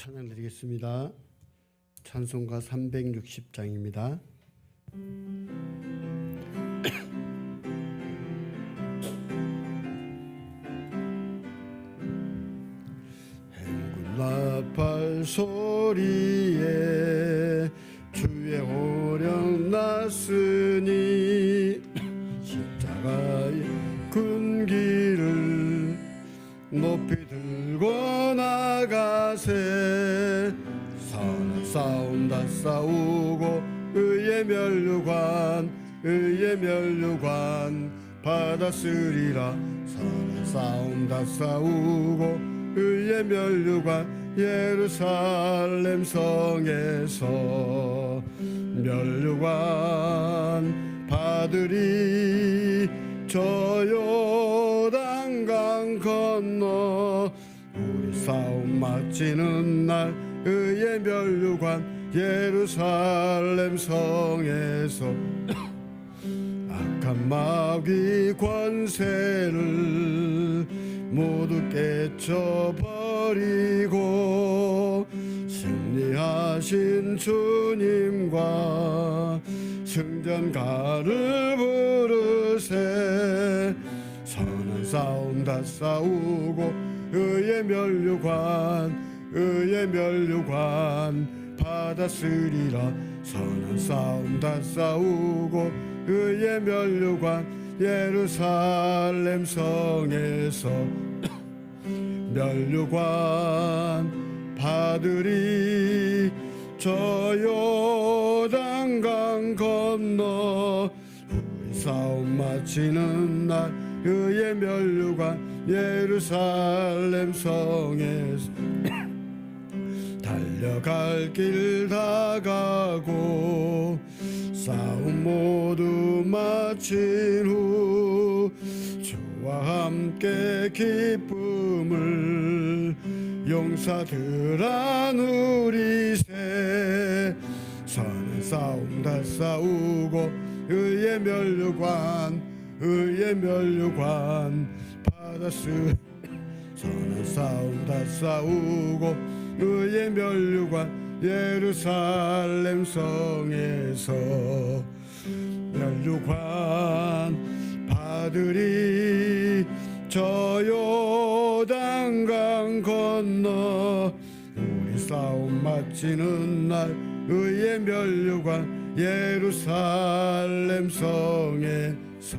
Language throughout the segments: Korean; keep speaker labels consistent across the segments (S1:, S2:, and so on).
S1: 찬양 드리겠습니다. 찬송가 360장입니다. 행군 나팔 소리에 싸우고 의의 멸류관 의의 멸류관 받았으리라. 선한 싸움 다 싸우고 의의 멸류관 예루살렘 성에서 멸류관 받으리. 저 요단강 건너 우리 싸움 마치는 날 의의 멸류관 예루살렘 성에서 악한 마귀 권세를 모두 깨쳐버리고 승리하신 주님과 승전가를 부르세 선한 싸움 다 싸우고 의의 멸류관 의의 멸류관 받았으리라. 선한 싸움 다 싸우고 의의 멸류관 예루살렘 성에서 멸류관 받으리. 저 요단강 건너 우리 싸움 마치는 날 의의 멸류관 예루살렘 성에서 달려갈 길 다 가고 싸움 모두 마친 후 주와 함께 기쁨을 용사들아 누리세 선한 싸움 다 싸우고 의의 멸류관 의의 멸류관 받았으. 선한 싸움 다 싸우고 의의 멸류관 예루살렘 성에서 멸류관 받으리 저 요단강 건너 우리 싸움 마치는 날 의의 멸류관 예루살렘 성에서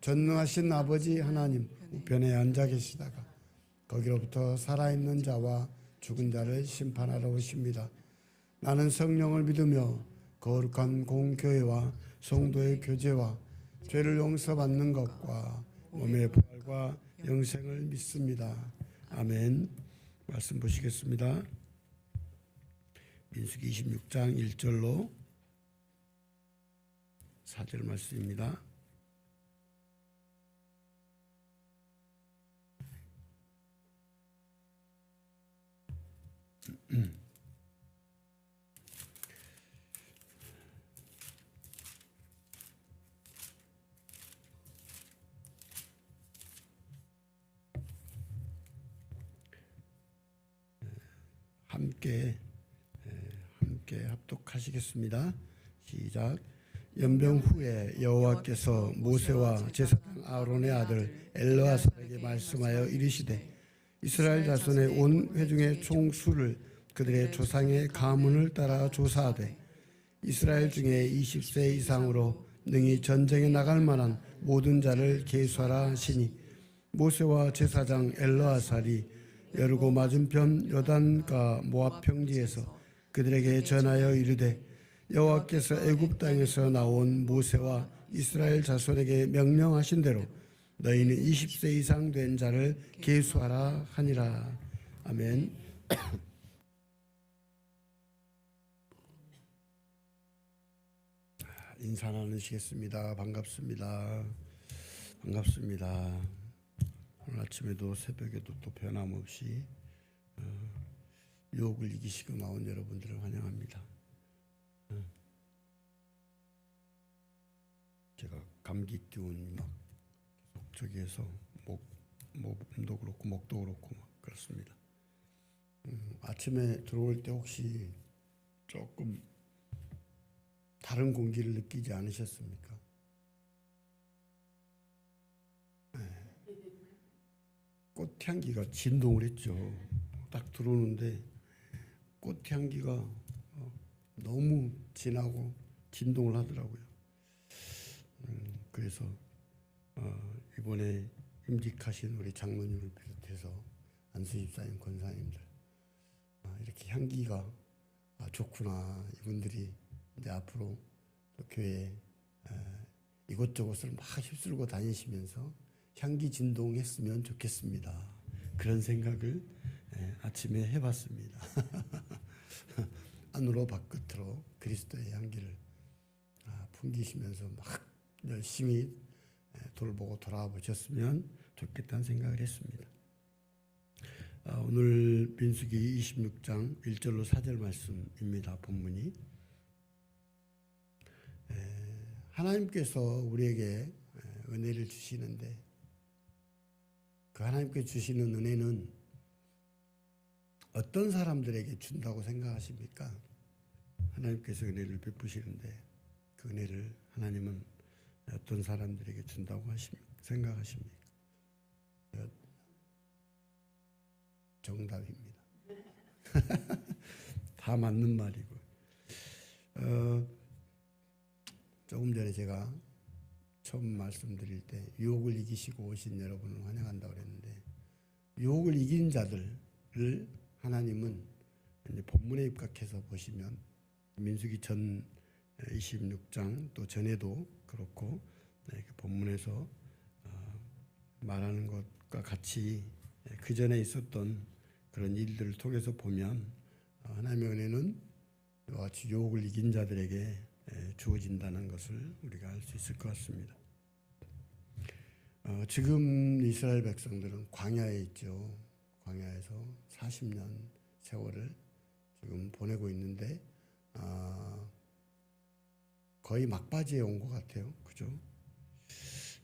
S1: 전능하신 아버지 하나님 우편에 앉아 계시다가 거기로부터 살아있는 자와 죽은 자를 심판하러 오십니다. 나는 성령을 믿으며 거룩한 공교회와 성도의 교제와 죄를 용서받는 것과 몸의 부활과 영생을 믿습니다. 아멘. 말씀 보시겠습니다. 민수기 26장 1절로 4절 말씀입니다. 함께 에, 함께 합독하시겠습니다. 시작. 연병 후에 여호와께서 모세와 제사장 아론의 아들 엘르아살에게 말씀하여 이르시되 이스라엘 자손의 온 회중의 총수를 그들의 조상의 가문을 따라 조사하되 이스라엘 중에 20세 이상으로 능히 전쟁에 나갈 만한 모든 자를 계수하라 하시니 모세와 제사장 엘르아살이 여르고 맞은편 요단가 모압 평지에서 그들에게 전하여 이르되 여호와께서 애굽 땅에서 나온 모세와 이스라엘 자손에게 명령하신 대로 너희는 20세 이상 된 자를 계수하라 하니라. 아멘. 인사 나누시겠습니다. 반갑습니다. 반갑습니다. 오늘 아침에도 새벽에도 또 변함없이 어, 유혹을 이기시고 나온 여러분들을 환영합니다. 어. 제가 감기 기운이 막 계속 저기에서 목 몸도 그렇고 목도 그렇고 막 그렇습니다. 음, 아침에 들어올 때 혹시 조금 다른 공기를 느끼지 않으셨습니까? 네. 꽃향기가 진동을 했죠. 딱 들어오는데 꽃향기가 어, 너무 진하고 진동을 하더라고요. 음, 그래서 어, 이번에 임직하신 우리 장로님을 비롯해서 안수집사님, 권사님들 아, 이렇게 향기가 아, 좋구나 이분들이 이제 앞으로 또 교회 에, 이곳저곳을 막 휩쓸고 다니시면서 향기 진동했으면 좋겠습니다. 그런 생각을 에, 아침에 해봤습니다. 안으로 바깥으로 그리스도의 향기를 아, 풍기시면서 막 열심히 에, 돌보고 돌아보셨으면 좋겠다는 생각을 했습니다. 아, 오늘 민수기 26장 1절로 4절 말씀입니다. 본문이 하나님께서 우리에게 에, 은혜를 주시는데 그 하나님께 주시는 은혜는 어떤 사람들에게 준다고 생각하십니까? 하나님께서 은혜를 베푸시는데 그 은혜를 하나님은 어떤 사람들에게 준다고 하십니까? 생각하십니까? 어, 정답입니다. 다 맞는 말이고. 어, 조금 전에 제가 처음 말씀드릴 때 유혹을 이기시고 오신 여러분을 환영한다고 그랬는데 유혹을 이긴 자들을 하나님은 이제 본문에 입각해서 보시면 민수기 전 26장 또 전에도 그렇고 네, 그 본문에서 어, 말하는 것과 같이 그 전에 있었던 그런 일들을 통해서 보면 어, 하나님의 은혜는 유혹을 이긴 자들에게 에, 주어진다는 것을 우리가 알 수 있을 것 같습니다. 어, 지금 이스라엘 백성들은 광야에 있죠. 광야에서 40년 세월을 지금 보내고 있는데 아, 거의 막바지에 온 것 같아요. 그죠?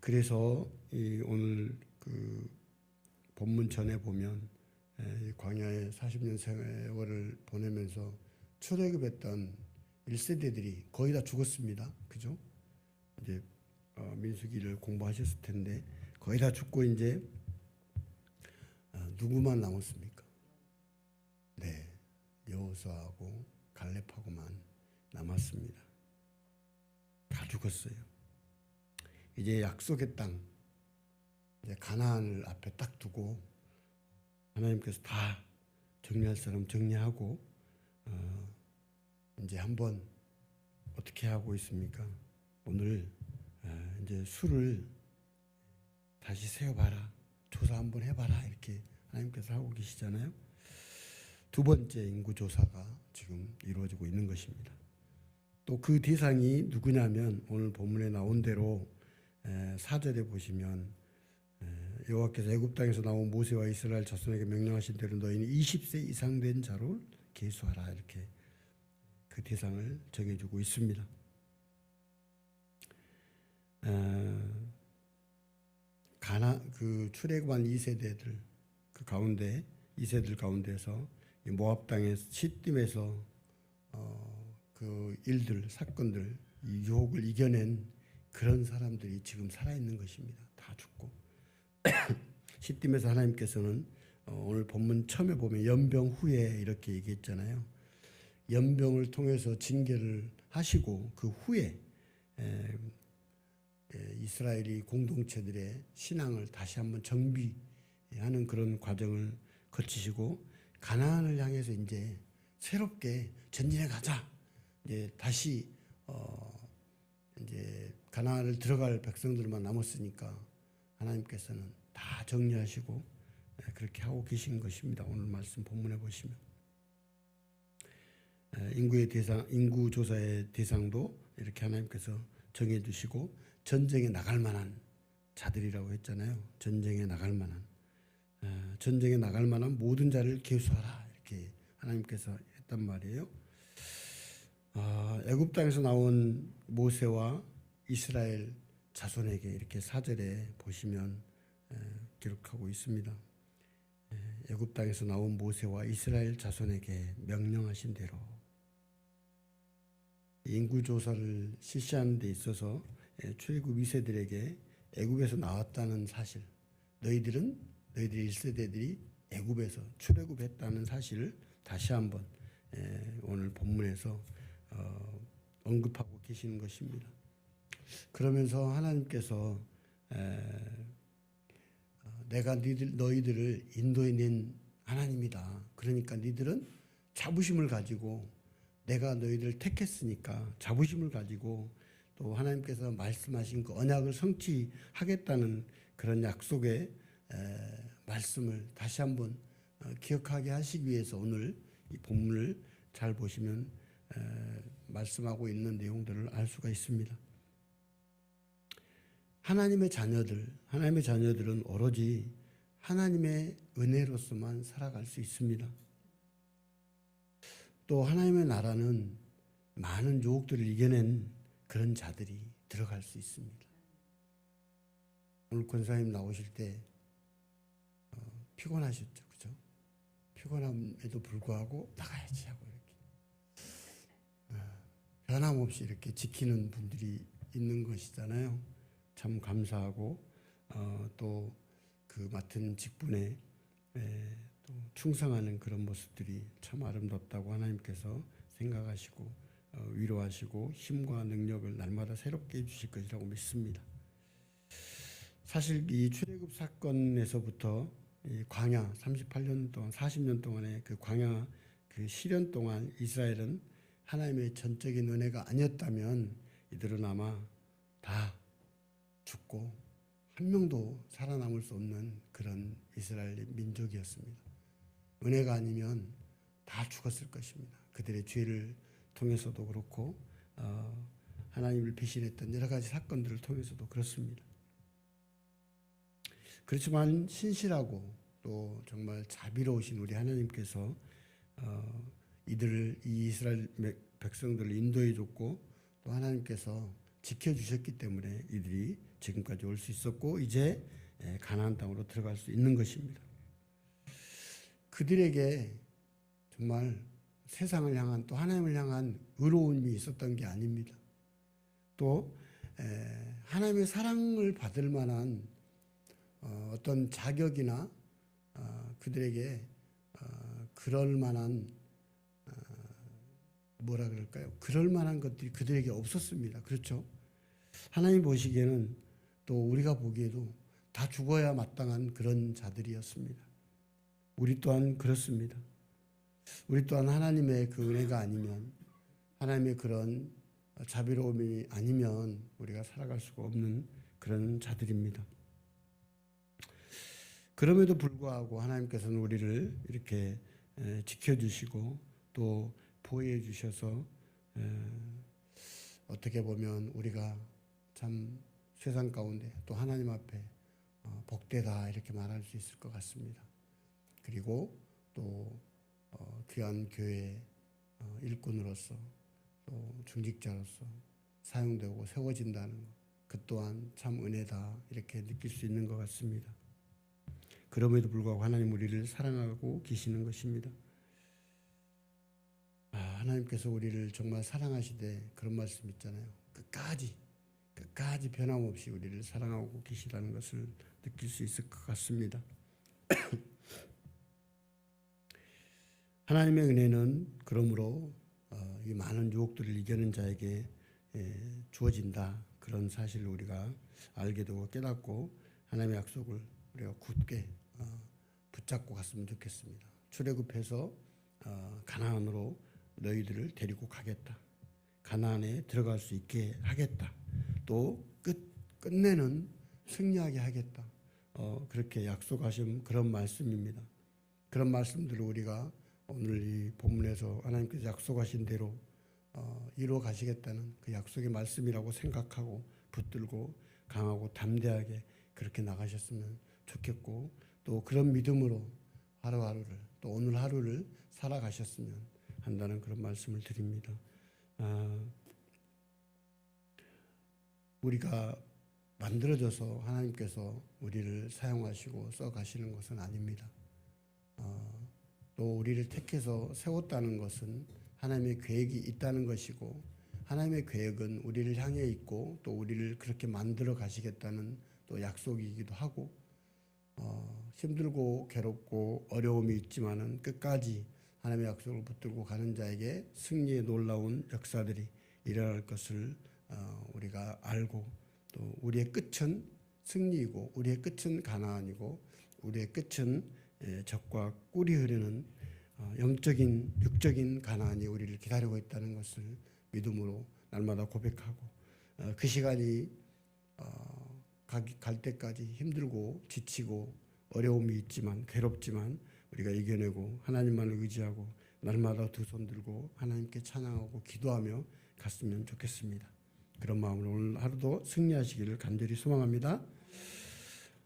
S1: 그래서 이 오늘 그 본문 전에 보면 에, 이 광야에 40년 세월을 보내면서 출애굽했던 1세대들이 거의 다 죽었습니다. 그죠? 이제 어, 민수기를 공부하셨을 텐데 거의 다 죽고 이제 어, 누구만 남았습니까? 네, 여호수아하고 갈렙하고만 남았습니다. 다 죽었어요. 이제 약속의 땅, 이제 가나안을 앞에 딱 두고 하나님께서 다 정리할 사람 정리하고 어, 이제 한번 어떻게 하고 있습니까? 오늘 어, 이제 수를 다시 세어봐라, 조사 한번 해봐라 이렇게 하나님께서 하고 계시잖아요. 두 번째 인구 조사가 지금 이루어지고 있는 것입니다. 또 그 대상이 누구냐면 오늘 본문에 나온 대로 에, 사절에 보시면 에, 여호와께서 애굽 땅에서 나온 모세와 이스라엘 자손에게 명령하신 대로 너희는 20세 이상 된 자를 계수하라 이렇게 그 대상을 정해주고 있습니다. 어, 가나 그 출애굽한 2세대들 그 가운데 2세들 가운데서 이 모압 땅의 시딤에서 어, 그 일들 사건들 이 유혹을 이겨낸 그런 사람들이 지금 살아 있는 것입니다. 다 죽고 시딤에서 하나님께서는 어, 오늘 본문 처음에 보면 연병 후에 이렇게 얘기했잖아요. 연병을 통해서 징계를 하시고 그 후에 이스라엘이 공동체들의 신앙을 다시 한번 정비하는 그런 과정을 거치시고 가나안을 향해서 이제 새롭게 전진해 가자. 이제 다시 어 이제 가나안을 들어갈 백성들만 남았으니까 하나님께서는 다 정리하시고 예, 그렇게 하고 계신 것입니다. 오늘 말씀 본문에 보시면 예, 인구의 대상, 인구 조사의 대상도 이렇게 하나님께서 정해 주시고 전쟁에 나갈 만한 자들이라고 했잖아요. 전쟁에 나갈 만한 어, 전쟁에 나갈 만한 모든 자를 계수하라 이렇게 하나님께서 했단 말이에요. 아, 애굽 땅에서 나온 모세와 이스라엘 자손에게 이렇게 사절에 보시면 에, 기록하고 있습니다. 에, 애굽 땅에서 나온 모세와 이스라엘 자손에게 명령하신 대로 인구 조사를 실시하는 데 있어서 에, 출애굽 2세들에게 애굽에서 나왔다는 사실, 너희들은 너희들 1세대들이 애굽에서 출애굽했다는 사실을 다시 한번 에, 오늘 본문에서 어, 언급하고 계시는 것입니다. 그러면서 하나님께서 에, 어, 내가 니들 너희들을 인도해 낸 하나님이다. 그러니까 니들은 자부심을 가지고 내가 너희들을 택했으니까 자부심을 가지고 또 하나님께서 말씀하신 그 언약을 성취하겠다는 그런 약속의 에, 말씀을 다시 한번 어, 기억하게 하시기 위해서 오늘 이 본문을 잘 보시면 에, 말씀하고 있는 내용들을 알 수가 있습니다. 하나님의 자녀들, 하나님의 자녀들은 오로지 하나님의 은혜로서만 살아갈 수 있습니다. 또 하나님의 나라는 많은 유혹들을 이겨낸 그런 자들이 들어갈 수 있습니다. 오늘 권사님 나오실 때 어, 피곤하셨죠, 그죠? 피곤함에도 불구하고 나가야지 하고 이렇게 어, 변함없이 이렇게 지키는 분들이 있는 것이잖아요. 참 감사하고 어, 또그 맡은 직분에 에, 또 충성하는 그런 모습들이 참 아름답다고 하나님께서 생각하시고 어, 위로하시고 힘과 능력을 날마다 새롭게 해주실 것이라고 믿습니다. 사실 이 출애굽 사건에서부터 이 광야 38년 동안 40년 동안의 그 광야 그 시련 동안 이스라엘은 하나님의 전적인 은혜가 아니었다면 이들은 아마 다 죽고 한 명도 살아남을 수 없는 그런 이스라엘 민족이었습니다. 은혜가 아니면 다 죽었을 것입니다. 그들의 죄를 통해서도 그렇고 어, 하나님을 배신했던 여러 가지 사건들을 통해서도 그렇습니다. 그렇지만 신실하고 또 정말 자비로우신 우리 하나님께서 어, 이들을 이 이스라엘 백성들을 인도해 줬고 또 하나님께서 지켜 주셨기 때문에 이들이 지금까지 올 수 있었고 이제 예, 가나안 땅으로 들어갈 수 있는 것입니다. 그들에게 정말 세상을 향한 또 하나님을 향한 의로움이 있었던 게 아닙니다. 또 에, 하나님의 사랑을 받을 만한 어, 어떤 자격이나 어, 그들에게 어, 그럴 만한 어, 뭐라 그럴까요? 그럴 만한 것들이 그들에게 없었습니다. 그렇죠? 하나님 보시기에는 또 우리가 보기에도 다 죽어야 마땅한 그런 자들이었습니다. 우리 또한 그렇습니다. 우리 또한 하나님의 그 은혜가 아니면 하나님의 그런 자비로움이 아니면 우리가 살아갈 수가 없는 그런 자들입니다. 그럼에도 불구하고 하나님께서는 우리를 이렇게 지켜주시고 또 보호해 주셔서 어떻게 보면 우리가 참 세상 가운데 또 하나님 앞에 어, 복되다 이렇게 말할 수 있을 것 같습니다. 그리고 또 어, 귀한 교회 어, 일꾼으로서 또 중직자로서 사용되고 세워진다는 것, 그 또한 참 은혜다 이렇게 느낄 수 있는 것 같습니다. 그럼에도 불구하고 하나님 우리를 사랑하고 계시는 것입니다. 아, 하나님께서 우리를 정말 사랑하시되 그런 말씀 있잖아요. 끝까지 끝까지 변함없이 우리를 사랑하고 계시다는 것을 느낄 수 있을 것 같습니다. 하나님의 은혜는 그러므로 어, 이 많은 유혹들을 이겨낸 자에게 예, 주어진다 그런 사실을 우리가 알게 되고 깨닫고 하나님의 약속을 우리가 굳게 어, 붙잡고 갔으면 좋겠습니다. 출애굽해서 어, 가나안으로 너희들을 데리고 가겠다. 가나안에 들어갈 수 있게 하겠다. 또 끝 끝내는 승리하게 하겠다. 어, 그렇게 약속하신 그런 말씀입니다. 그런 말씀들을 우리가 오늘 이 본문에서 하나님께서 약속하신 대로 어, 이루어 가시겠다는 그 약속의 말씀이라고 생각하고 붙들고 강하고 담대하게 그렇게 나가셨으면 좋겠고 또 그런 믿음으로 하루하루를 또 오늘 하루를 살아가셨으면 한다는 그런 말씀을 드립니다. 아, 우리가 만들어져서 하나님께서 우리를 사용하시고 써가시는 것은 아닙니다. 어, 또 우리를 택해서 세웠다는 것은 하나님의 계획이 있다는 것이고 하나님의 계획은 우리를 향해 있고 또 우리를 그렇게 만들어 가시겠다는 또 약속이기도 하고 어, 힘들고 괴롭고 어려움이 있지만은 끝까지 하나님의 약속을 붙들고 가는 자에게 승리의 놀라운 역사들이 일어날 것을 어, 우리가 알고 또 우리의 끝은 승리이고 우리의 끝은 가나안이고 우리의 끝은 예, 적과 꿀이 흐르는 어, 영적인 육적인 가나안이 우리를 기다리고 있다는 것을 믿음으로 날마다 고백하고 어, 그 시간이 어, 가- 갈 때까지 힘들고 지치고 어려움이 있지만 괴롭지만 우리가 이겨내고 하나님만을 의지하고 날마다 두 손 들고 하나님께 찬양하고 기도하며 갔으면 좋겠습니다. 그런 마음으로 오늘 하루도 승리하시기를 간절히 소망합니다.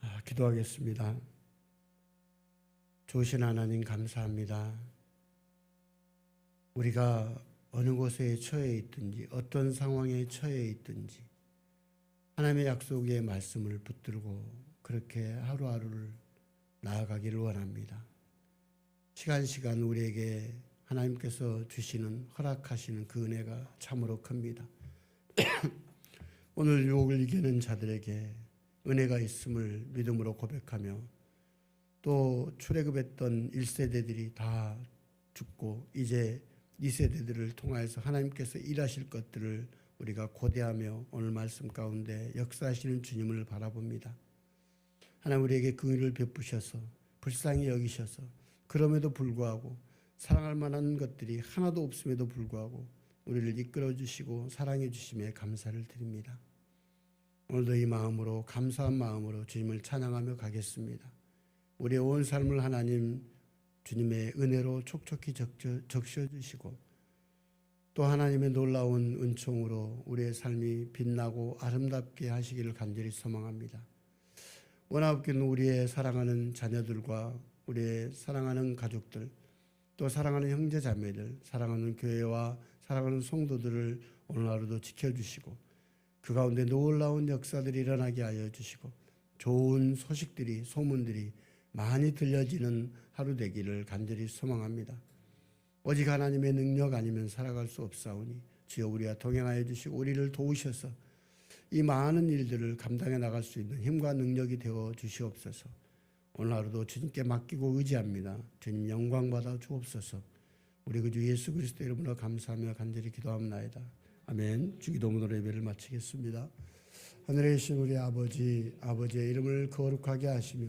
S1: 아, 기도하겠습니다. 좋으신 하나님 감사합니다. 우리가 어느 곳에 처해 있든지 어떤 상황에 처해 있든지 하나님의 약속의 말씀을 붙들고 그렇게 하루하루를 나아가기를 원합니다. 시간 시간 우리에게 하나님께서 주시는 허락하시는 그 은혜가 참으로 큽니다. 오늘 유혹을 이기는 자들에게 은혜가 있음을 믿음으로 고백하며 또 출애굽했던 1세대들이 다 죽고 이제 2세대들을 통하여서 하나님께서 일하실 것들을 우리가 고대하며 오늘 말씀 가운데 역사하시는 주님을 바라봅니다. 하나님 우리에게 긍휼을 베푸셔서 불쌍히 여기셔서 그럼에도 불구하고 사랑할 만한 것들이 하나도 없음에도 불구하고 우리를 이끌어 주시고 사랑해 주심에 감사를 드립니다. 오늘도 이 마음으로 감사한 마음으로 주님을 찬양하며 가겠습니다. 우리의 온 삶을 하나님 주님의 은혜로 촉촉히 적셔, 주시고 또 하나님의 놀라운 은총으로 우리의 삶이 빛나고 아름답게 하시기를 간절히 소망합니다. 원하옵기는 우리의 사랑하는 자녀들과 우리의 사랑하는 가족들 또 사랑하는 형제 자매들 사랑하는 교회와 사랑하는 성도들을 오늘 하루도 지켜주시고 그 가운데 놀라운 역사들이 일어나게 하여 주시고 좋은 소식들이 소문들이 많이 들려지는 하루 되기를 간절히 소망합니다. 오직 하나님의 능력 아니면 살아갈 수 없사오니 주여 우리와 동행하여 주시고 우리를 도우셔서 이 많은 일들을 감당해 나갈 수 있는 힘과 능력이 되어 주시옵소서. 오늘 하루도 주님께 맡기고 의지합니다. 주님 영광 받아 주옵소서. 우리 그주 예수 그리스도 이름으로 감사하며 간절히 기도합나이다. 아멘. 주기도문으로 예배를 마치겠습니다. 하늘에 계신 우리 아버지, 아버지의 이름을 거룩하게 하시며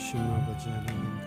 S1: 어, 좋으신 아버지 하나님